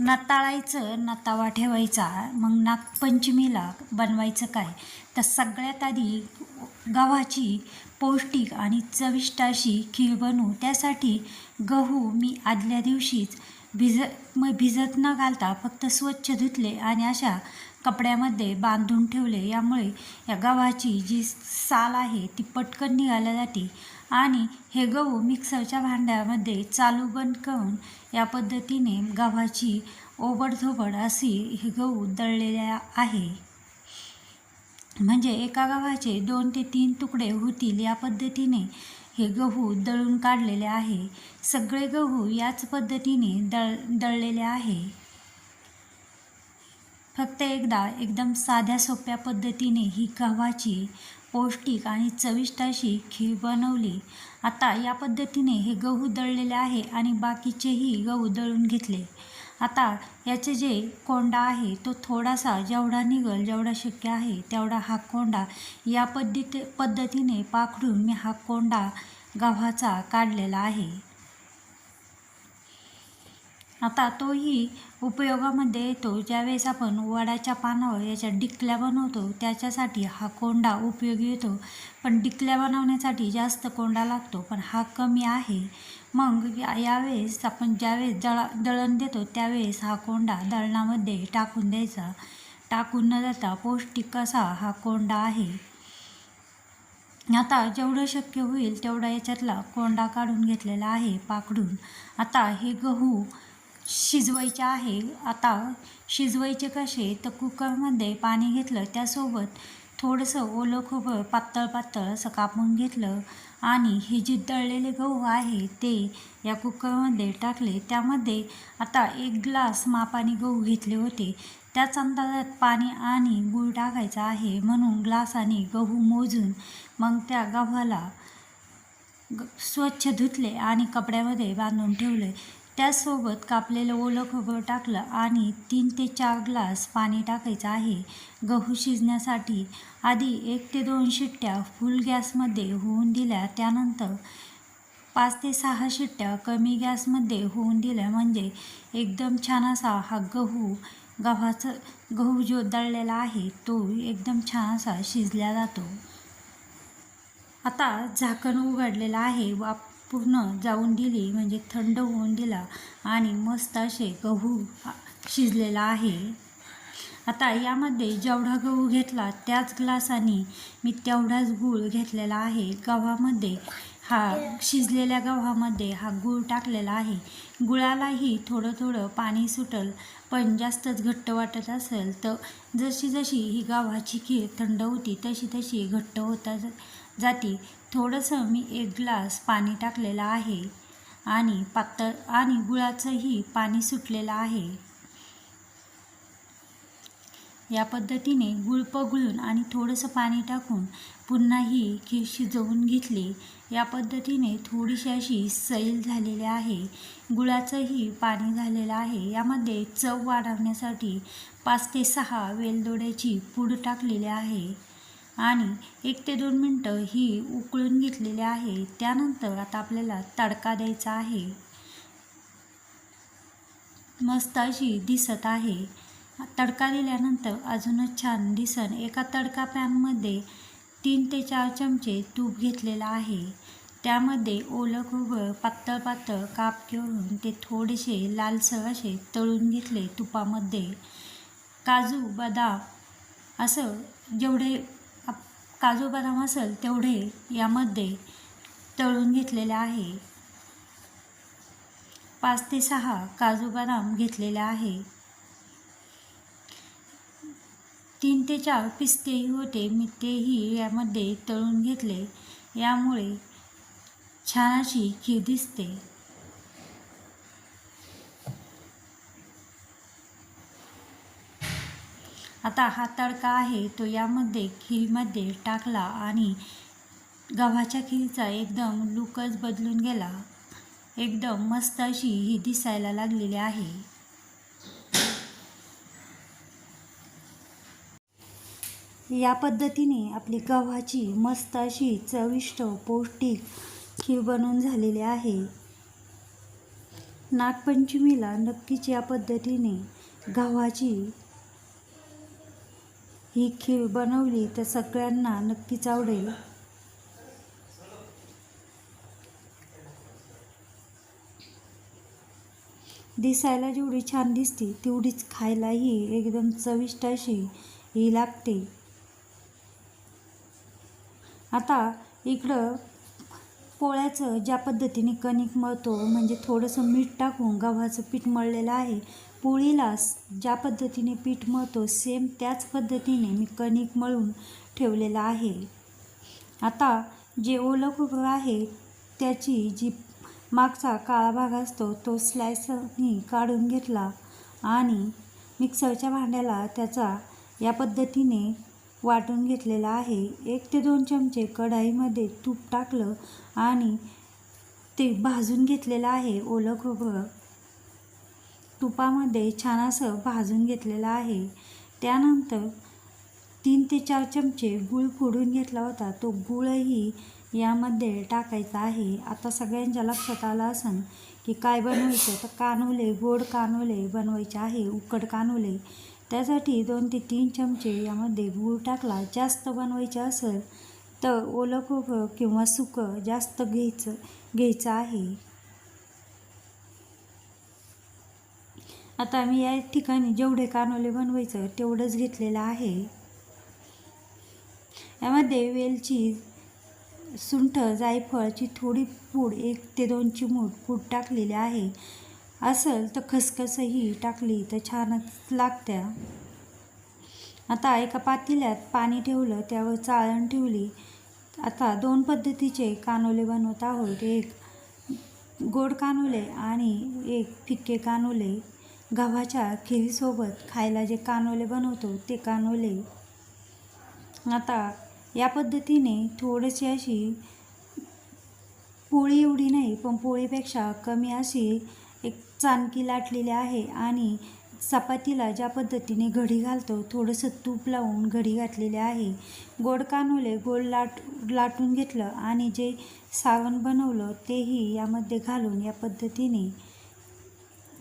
नाताळायचं नातावा ठेवायचा मग नागपंचमीला बनवायचं काय? तर सगळ्यात आधी गव्हाची पौष्टिक आणि चविष्ट अशी खीर बनवू. त्यासाठी गहू मी आदल्या दिवशीच भिज मग भिजत न घालता फक्त स्वच्छ धुतले आणि अशा कपड्यामध्ये बांधून ठेवले. यामुळे या गव्हाची जी साल आहे ती पटकन निघाल्यासाठी आणि हे गहू मिक्सरच्या भांड्यामध्ये चालू बंद करून या पद्धतीने गव्हाची ओबडधोबड अशी हे गहू दळलेल्या आहे. म्हणजे एका गव्हाचे दोन ते तीन तुकडे होतील या पद्धतीने हे गहू दळून काढलेले आहे. सगळे गहू याच पद्धतीने दळ दळलेले आहे. फक्त एकदा एकदम साध्या सोप्या पद्धतीने ही गव्हाची पौष्टिक आणि चविष्ट अशी खीर बनवली. आता या पद्धतीने हे गहू दळलेले आहे आणि बाकीचेही गहू दळून घेतले. आता याचे जे कोंडा आहे तो थोडासा जेवढा निघल जेवढा शक्य आहे तेवढा हा कोंडा या पद्धती पद्धतीने पाखडून मी हा कोंडा गव्हाचा काढलेला आहे. आता तोही उपयोगामध्ये येतो. ज्यावेळेस आपण वडाच्या पानावर याच्या डिकल्या बनवतो त्याच्यासाठी हा कोंडा उपयोगी येतो. पण डिकल्या बनवण्यासाठी जास्त कोंडा लागतो पण हा कमी आहे. मग या यावेळेस आपण ज्यावेळेस दळा दळण देतो त्यावेळेस हा कोंडा दळणामध्ये टाकून द्यायचा. टाकून न जाता पौष्टिक असा हा कोंडा आहे. आता जेवढं शक्य होईल तेवढा याच्यातला कोंडा काढून घेतलेला आहे पाकडून. आता हे गहू शिजवायचे आहे. आता शिजवायचे कसे? तर कुकरमध्ये पाणी घेतलं. त्यासोबत थोडंसं ओलं खोबरं पातळ पातळ असं कापून घेतलं. आणि हे जे दळलेले गहू आहे ते या कुकरमध्ये टाकले. त्यामध्ये आता एक ग्लास मापाने गहू घेतले होते. त्याच अंदाजात पाणी आणि गूळ टाकायचा आहे म्हणून ग्लासाने गहू मोजून मग त्या गव्हाला ग स्वच्छ धुतले आणि कपड्यामध्ये बांधून ठेवले. त्याचसोबत कापलेलं ओलं खोबरं टाकलं आणि तीन ते चार ग्लास पाणी टाकायचं आहे. गहू शिजण्यासाठी आधी एक ते दोन शिट्ट्या फुल गॅसमध्ये होऊन दिल्या. त्यानंतर पाच ते सहा शिट्ट्या कमी गॅसमध्ये होऊन दिल्या. म्हणजे एकदम छान असा हा गहू गव्हाचं गहू जो दळलेला आहे तो एकदम छान असा शिजला जातो. आता झाकण उघडलेलं आहे. वाप पूर्ण जाऊन दिली म्हणजे थंड होऊन दिला आणि मस्त असे गहू शिजलेला आहे. आता यामध्ये जेवढा गहू घेतला त्याच ग्लासाने मी तेवढाच गूळ घेतलेला आहे. गव्हामध्ये हा शिजलेल्या गव्हामध्ये हा गूळ टाकलेला आहे. गुळालाही थोडं थोडं पाणी सुटल पण जास्तच घट्ट वाटत असेल तर जशी जशी ही गव्हाची खीर थंड होती तशी तशी घट्ट होता जाती. थोडंसं मी एक ग्लास पाणी टाकलेलं आहे आणि पातळ आणि गुळाचंही पाणी सुटलेलं आहे. या पद्धतीने गुळ पगळून आणि थोडंसं पाणी टाकून पुन्हा ही खीर शिजवून घेतली. या पद्धतीने थोडीशी अशी सैल झालेली आहे. गुळाचंही पाणी झालेलं आहे. यामध्ये चव वाढवण्यासाठी पाच ते सहा वेलदोड्याची पूड टाकलेली आहे. आणि एक ते दोन मिनटं ही उकळून घेतलेली आहे. त्यानंतर आता आपल्याला तडका द्यायचा आहे. मस्त अशी दिसत आहे. तडका दिल्यानंतर अजूनच छान दिसन. एका तडका पॅनमध्ये तीन ते चार चमचे तूप घेतलेलं आहे. त्यामध्ये ओलं खोबरं पातळ पातळ काप घेऊन ते थोडेसे लालसर असे तळून घेतले तुपामध्ये. काजू बदाम असं जेवढे काजू बदाम असेल तेवढे यामध्ये तळून घेतलेले आहे. पाच ते सहा काजू बदाम घेतलेले आहे. तीन ते चार पिस्तेही होते. मी तेही यामध्ये तळून घेतले. यामुळे छान अशी खीर दिसते. आता हा तडका आहे तो यामध्ये खीरमध्ये टाकला आणि गव्हाच्या खीरचा एकदम लुकच बदलून गेला. एकदम मस्त अशी ही दिसायला लागलेली आहे. या पद्धतीने आपली गव्हाची मस्त अशी चविष्ट पौष्टिक खीर बनवून झालेली आहे. नागपंचमीला नक्कीच या पद्धतीने गव्हाची ही खीर बनवली तर सगळ्यांना नक्कीच आवडेल. दिसायला जेवढी छान दिसते तेवढीच खायलाही एकदम चविष्ट अशी ही लागते. आता इकडं पोळ्याचं ज्या पद्धतीने कणिक मळतो म्हणजे थोडंसं मीठ टाकून गव्हाचं पीठ मळलेलं आहे पोळीला ज्या पद्धतीने पीठ मळतो सेम त्याच पद्धतीने मी कणिक मळून ठेवलेलं आहे. आता जे ओलं खोबरं आहे त्याची जी मागचा काळा भाग असतो तो स्लायसनी काढून घेतला आणि मिक्सरच्या भांड्याला त्याचा या पद्धतीने वाटून घेतलेला आहे. एक ते दोन चमचे कढाईमध्ये तूप टाकलं आणि ते भाजून घेतलेलं आहे ओलं खोबरं. तुपामध्ये छान असं भाजून घेतलेलं आहे. त्यानंतर तीन ते चार चमचे गूळ फोडून घेतला होता. तो गूळही यामध्ये टाकायचा आहे. आता सगळ्यांच्या लक्षात आलं असेल की काय बनवायचं? तर कानोले गोड कानोले बनवायचे आहे उकड कानोले. त्यासाठी दोन ते तीन चमचे यामध्ये गूळ टाकला. जास्त बनवायचे असेल तर ओलं खोबरं किंवा सुकं जास्त घ्यायचं घ्यायचं आहे. आता मी या ठिकाणी जेवढे कानोले बनवायचं तेवढंच घेतलेलं आहे. यामध्ये वेलची सुंठ जायफळची थोडी पूड एक ते दोन चिमूट पूड टाकलेली आहे. असेल तर खसखसही टाकली तर छानच लागत्या. आता एका पातेल्यात पाणी ठेवलं त्यावर चाळण ठेवली. आता दोन पद्धतीचे कानोले बनवत आहोत. एक गोड कानोले आणि एक फिक्के कानोले. गव्हाच्या खिरीसोबत खायला जे कानोले बनवतो ते कानोले. आता या पद्धतीने थोडीशी अशी पोळी एवढी नाही पण पोळीपेक्षा कमी अशी एक चाणकी लाटलेली आहे आणि चपातीला ज्या पद्धतीने घडी घालतो थोडंसं तूप लावून घडी घातलेली आहे. गोड कानोले गोड लाट लाटून घेतलं आणि जे सावण बनवलं तेही यामध्ये घालून या पद्धतीने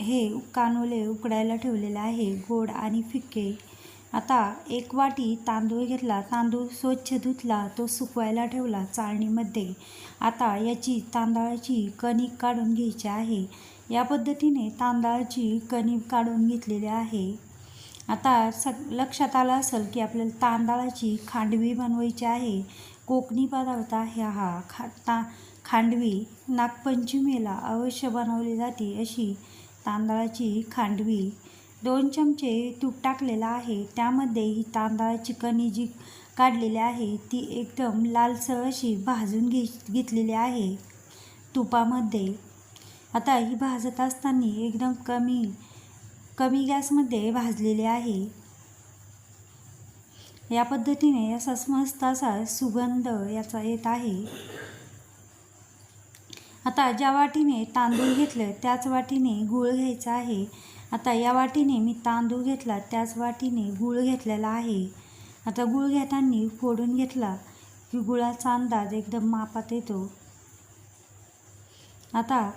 हे कानोले उकडायला ठेवलेले आहे गोड आणि फिक्के. आता एक वाटी तांदूळ घेतला तांदूळ स्वच्छ धुतला तो सुकवायला ठेवला चाळणीमध्ये. आता याची तांदळाची कणिक काढून घ्यायची आहे. या पद्धतीने तांदळाची कणिक काढून घेतलेली आहे. आता सग लक्षात आलं असेल की आपल्याला तांदळाची खांडवी बनवायची आहे. कोकणी पदार्थ आहे हा. खा ता खांडवी नागपंचमीला अवश्य बनवली जाते अशी तांदळाची खांडवी. दोन चमचे तूप टाकलेलं आहे. त्यामध्ये ही तांदळाची कणी जी काढलेली आहे ती एकदम लालसर अशी भाजून घे घेतलेली आहे तुपामध्ये. आता ही भाजत असताना एकदम कमी कमी गॅसमध्ये भाजलेली आहे. या पद्धतीने असा मस्त असा सुगंध याचा येत आहे. आता ज्या वाटीने तांदूळ घेतलं त्याच वाटीने गूळ घ्यायचा आहे. आता या वाटीने मी तांदूळ घेतला त्याच वाटीने गूळ घेतलेला आहे. आता गूळ घेताना फोडून घेतला की गुळाचा अंदाज एकदम मापात येतो. आता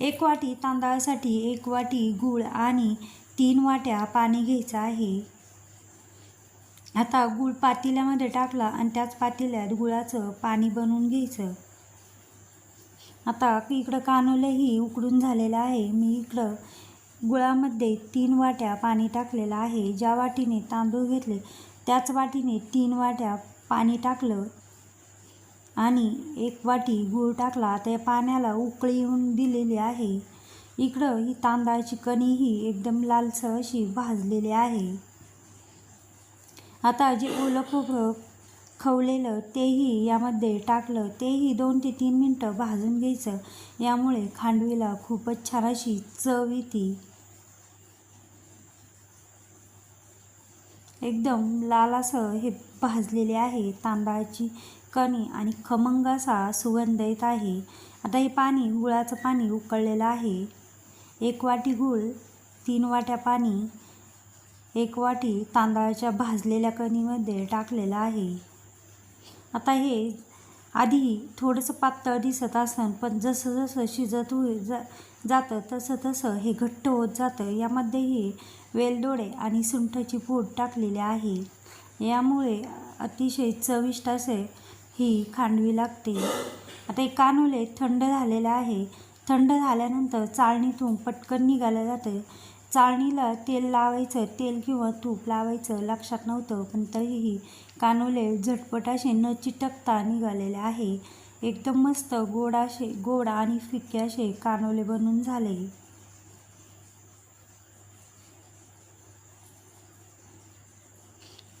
एक वाटी तांदळासाठी एक वाटी गूळ आणि तीन वाट्या पाणी घ्यायचं आहे. आता गूळ पातेल्यामध्ये टाकला आणि त्याच पातेल्यात गुळाचं पाणी बनवून घ्यायचं. आता इकडं कानोलंही उकडून झालेलं आहे. मी इकडं गुळामध्ये तीन वाट्या पाणी टाकलेलं आहे. ज्या वाटीने तांदूळ घेतले त्याच वाटीने तीन वाट्या पाणी टाकलं आणि एक वाटी गूळ टाकला. त्या पाण्याला उकळी येऊन दिलेली आहे. इकडं ही तांदळाची कणीही एकदम लालसर अशी भाजलेली आहे. आता जे ओलं खोबरं खवलेलं तेही यामध्ये टाकलं तेही दोन ते तीन मिनटं भाजून घ्यायचं. यामुळे खांडवीला खूपच छान अशी चव येते. एकदम लाल असं हे भाजलेले आहे. तांदळाची कणी आणि खमंग असा सुगंध येत आहे. आता हे पाणी गुळाचं पाणी उकळलेलं आहे. एक वाटी गूळ तीन वाट्या पाणी एक वाटी तांदळाच्या भाजलेल्या कणीमध्ये टाकलेलं आहे. आता हे आधी थोडंसं पातळ दिसत असतं पण जसं जसं शिजत होई जा जातं तसं तसं हे घट्ट होत जातं. यामध्येही वेलदोडे आणि सुंठाची पूड टाकलेली आहे. यामुळे अतिशय चविष्ट असे ही खांडवी लागते. आता हे कानोले थंड झालेलं आहे. थंड झाल्यानंतर चाळणीतून पटकन निघालं जातं. चाळणीला तेल लावायचं तेल किंवा तूप लावायचं लक्षात नव्हतं पण तरीही कानोले झटपट असे न चिटकता निघालेले आहे. एकदम मस्त गोड असे गोड आणि फिके असे कानोले बनून झाले.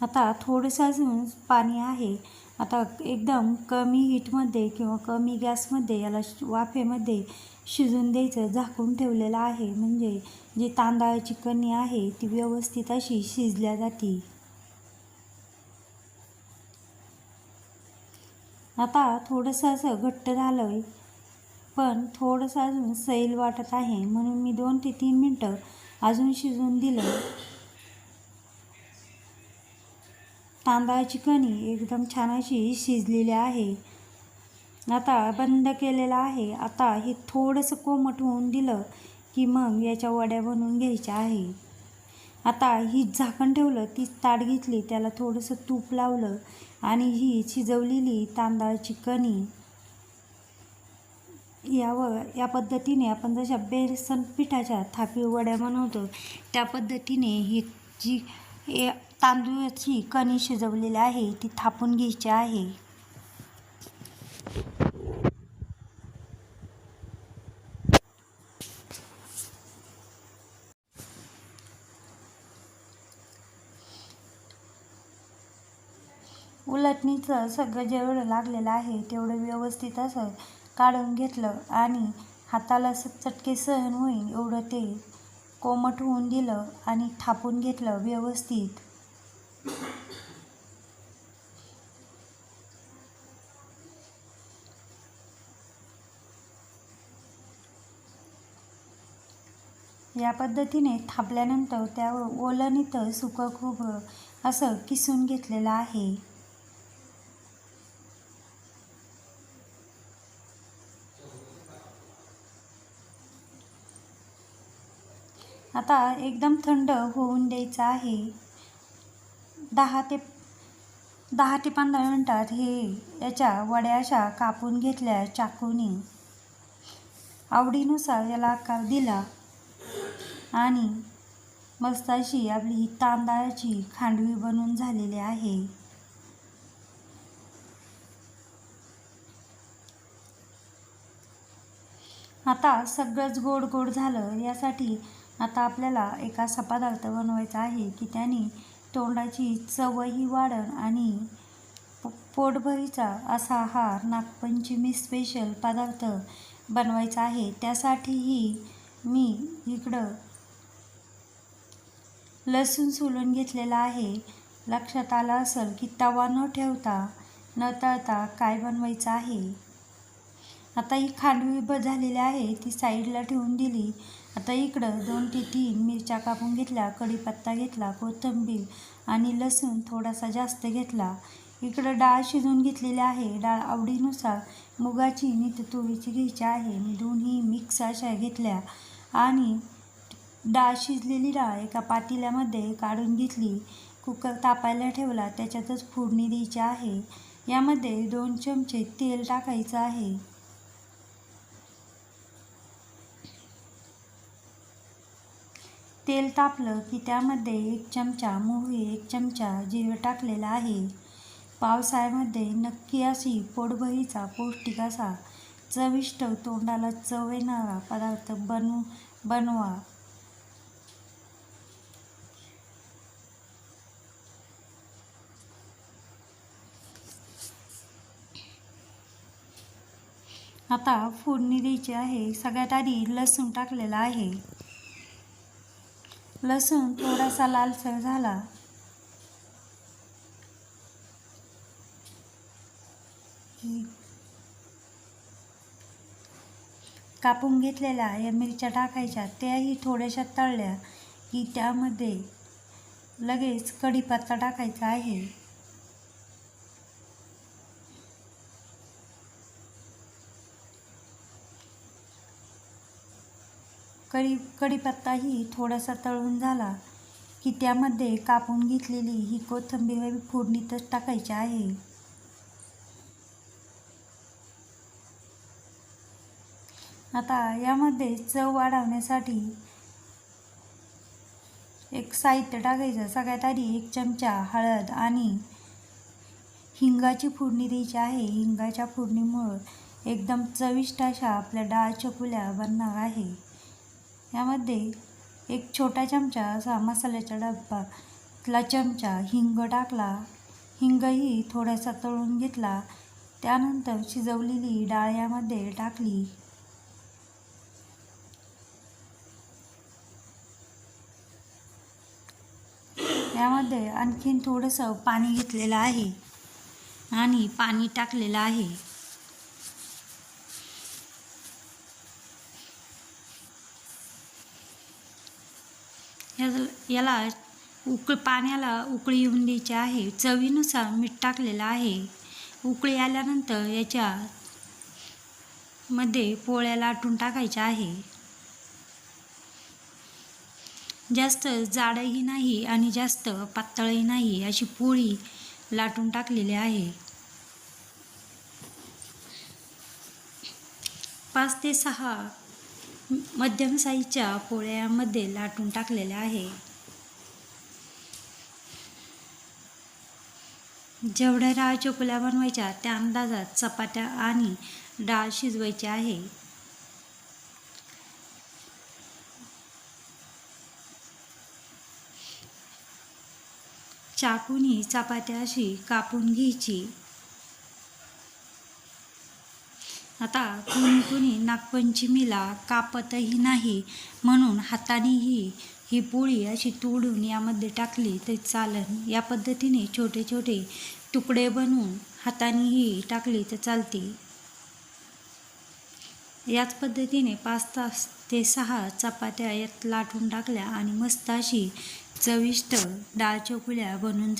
आता थोडंसं अजून पाणी आहे. आता एकदम कमी हीटमध्ये किंवा कमी गॅसमध्ये याला वाफेमध्ये शिजून द्यायचं झाकून ठेवलेलं आहे. म्हणजे जी तांदळाची कणी आहे ती व्यवस्थित अशी शिजल्या जाते. आता थोडंसं असं घट्ट झालं आहे पण थोडंसं अजून सैल वाटत आहे. म्हणून मी दोन ते तीन मिनटं अजून शिजून दिलं. तांदळाची कणी एकदम छान अशी शिजलेली आहे. आता बंद केलेलं आहे. आता हे थोडंसं कोमट होऊन दिलं की मग याच्या वड्या बनवून घ्यायच्या आहे. आता ही झाकण ठेवलं ती ताट घेतली त्याला थोडंसं तूप लावलं आणि ही शिजवलेली तांदळाची कणी. यावर या पद्धतीने आपण जशा बेसन पिठाच्या थापी वड्या बनवतो त्या पद्धतीने ही जी ए- तांदूळाची कणी शिजवलेली आहे ती थापून घ्यायची आहे. उलटणीचं सगळं जेवढं लागलेलं आहे तेवढं व्यवस्थित असं काढून घेतलं आणि हाताला असं चटके सहन होईल एवढं ते कोमट होऊन दिलं आणि थापून घेतलं व्यवस्थित. या पद्धतीने थापल्यानंतर त्यावर ओलनीत सुकं खोबरं असं किसून घेतलेलं आहे. आता एकदम थंड होऊन द्यायचं आहे. दहा ते दहा ते पंधरा मिनटात हे याच्या वड्या अशा कापून घेतल्या चाकूने. आवडीनुसार याला आकार दिला आणि मस्त अशी आपली ही तांदळाची खांडवी बनवून झालेली आहे. आता सगळंच गोड गोड झालं यासाठी आता आपल्याला एक असा पदार्थ बनवायचा आहे की त्याने तोंडाची चवही वाढण आणि पोटभरीचा असा हा नागपंचमी स्पेशल पदार्थ बनवायचा आहे. त्यासाठीही मी इकडं लसूण सोलून घेतलेला आहे. लक्षात आलं असेल की तवा न ठेवता न तळता काय बनवायचं आहे? आता ही खांडवी ब झालेली आहे. ती साईडला ठेवून दिली. आता इकडं दोन ते तीन मिरच्या कापून घेतल्या कढीपत्ता घेतला कोथिंबीर आणि लसूण थोडासा जास्त घेतला. इकडं डाळ शिजवून घेतलेली आहे. डाळ आवडीनुसार मुगाची मी तुरीची घ्यायची आहे. मी दोन्ही मिक्स अशा घेतल्या आणि डाळ शिजलेली डाळ एका पातेल्यामध्ये काढून घेतली. कुकर तापायला ठेवला. त्याच्यातच फोडणी द्यायची आहे. यामध्ये दोन चमचे तेल टाकायचं आहे. तेल तापलं की त्यामध्ये एक चमचा मोहरी एक चमचा जिरं टाकलेला आहे. पावसाळ्यामध्ये नक्की अशी पोटभरीचा पौष्टिक असा चविष्ट तोंडाला चव येणारा पदार्थ बनवू बनवा. आता फोडणी द्यायची आहे. सगळ्यात आधी लसूण टाकलेला आहे. लसूण थोडासा लालसर झाला. कापून घेतलेल्या या मिरच्या टाकायच्या त्याही थोड्याशा तळल्या की त्यामध्ये लगेच कढीपत्ता टाकायचा आहे. कढी कढीपत्ताही थोडासा तळून झाला की त्यामध्ये कापून घेतलेली ही कोथिंबीर फोडणीतच टाकायची आहे. आता यामध्ये चव वाढवण्यासाठी एक साहित्य टाकायचं. सगळ्यात आधी एक चमचा हळद आणि हिंगाची फोडणी द्यायची आहे. हिंगाच्या फोडणीमुळं एकदम चविष्ट अशा आपल्या डाळ चकुल्या बनणार आहे. यामध्ये एक छोटा चमचा असा मसाल्याचा डब्बातला चमचा हिंग टाकला. हिंगही थोडासा तळून घेतला. त्यानंतर शिजवलेली डाळ यामध्ये टाकली. यामध्ये आणखीन थोडंसं पाणी घेतलेलं आहे आणि पाणी टाकलेलं आहे. याला- उकळ पाण्याला उकळी येऊन द्यायची आहे. चवीनुसार मीठ टाकलेलं आहे. उकळी आल्यानंतर याच्या मध्ये पोळ्या लाटून टाकायच्या आहे. जास्त जाडही नाही आणि जास्त पातळही नाही अशी पोळी लाटून टाकलेली आहे. पाच ते सहा मध्यम साईजच्या पोळ्यामध्ये लाटून टाकलेल्या आहे. जेवढ्या डाळ चकुल्या बनवायच्या त्या अंदाजात चपात्या आणि डाळ शिजवायची आहे. चाकूनी चपात्या अशी कापून घ्यायची. आता कुणी कुणी नागपंचमीला कापतही नाही म्हणून हातानेही ही पोळी अशी तोडून यामध्ये टाकली तर चालन. या पद्धतीने छोटे छोटे तुकडे बनवून हातानेही टाकली तर चालते याच पद्धतीने पाच तास ते सहा चपात्या यात लाटून टाकल्या आणि मस्त अशी चविष्ट डाळ चोकुल्या बनून